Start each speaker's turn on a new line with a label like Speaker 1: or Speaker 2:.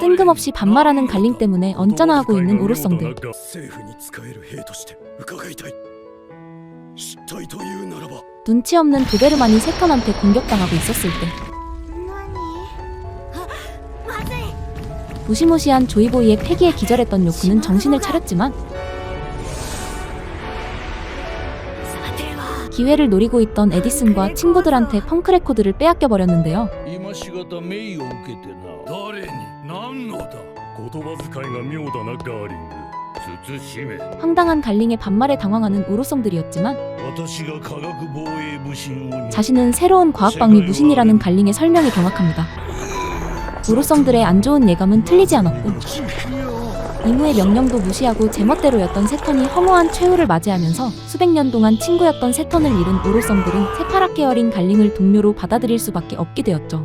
Speaker 1: 뜬금없이 반말하는 갈림 때문에 언짢아 하고 있는 오로성들. 눈치 없는 도베르만이 세컨한테 공격당하고 있었을 때.
Speaker 2: 아,
Speaker 1: 무시무시한 조이보이의 패기에 기절했던 요크는 정신을 차렸지만 기회를 노리고 있던 에디슨과 친구들한테 펑크 레코드를 빼앗겨 버렸는데요.
Speaker 3: 今しがた命を受けてな誰に何のだ
Speaker 4: 言葉遣いが妙だなガーリング
Speaker 3: 慎め
Speaker 1: 황당한 갈링의 반말에 당황하는 오로성들이었지만
Speaker 3: 私が科学防衛武神を
Speaker 1: 자신은 새로운 과학방위 무신이라는 갈링의 설명이 경악합니다. 오로성들의 안 좋은 예감은 틀리지 않았고 이무의 명령도 무시하고 제멋대로였던 세턴이 허무한 최후를 맞이하면서 수백 년 동안 친구였던 세턴을 잃은 오로성들은 새파랗게 어린 갈링을 동료로 받아들일 수밖에 없게 되었죠.